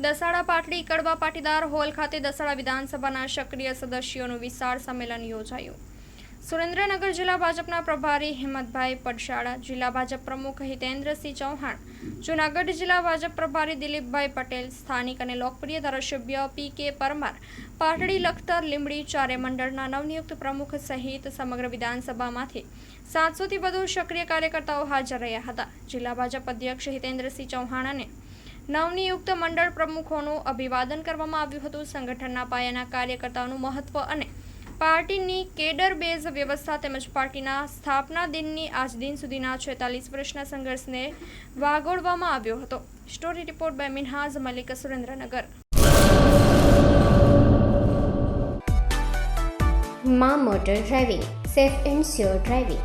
દસાડા પાટડી કડવા પાટીદાર હોલ ખાતે દસાડા વિધાનસભાના સક્રિય સદસ્યોનું વિશાળ સંમેલન યોજાયું. સુરેન્દ્રનગર જિલ્લા ભાજપના પ્રભારી હિંમતભાઈ પડશાળા, જિલ્લા ભાજપ પ્રમુખ હિતેન્દ્રસિંહ ચૌહાણ, જૂનાગઢ જિલ્લા ભાજપ પ્રભારી દિલીપભાઈ પટેલ, સ્થાનિક અને લોકપ્રિય ધારાસભ્ય પી કે પરમાર, પાટડી લખતર લીંબડી ચારે મંડળના નવનિયુક્ત પ્રમુખ સહિત સમગ્ર વિધાનસભામાંથી સાતસોથી વધુ સક્રિય કાર્યકર્તાઓ હાજર રહ્યા હતા. જિલ્લા ભાજપ અધ્યક્ષ હિતેન્દ્રસિંહ ચૌહાણ અને નવનિયુક્ત મંડળ પ્રમુખોનું અભિવાદન કરવામાં આવ્યું હતું. સંગઠનના પાયાના કાર્યકર્તાઓનું મહત્વ અને પાર્ટીની કેડર બેઝ વ્યવસ્થા તેમજ પાર્ટીના સ્થાપના દિનની આજ દિન સુધીના છેતાલીસ વર્ષના સંઘર્ષને વાગોળવામાં આવ્યો હતો. Story report by Minhaz Malik Surendranagar. મા motor driving, safe and sure driving.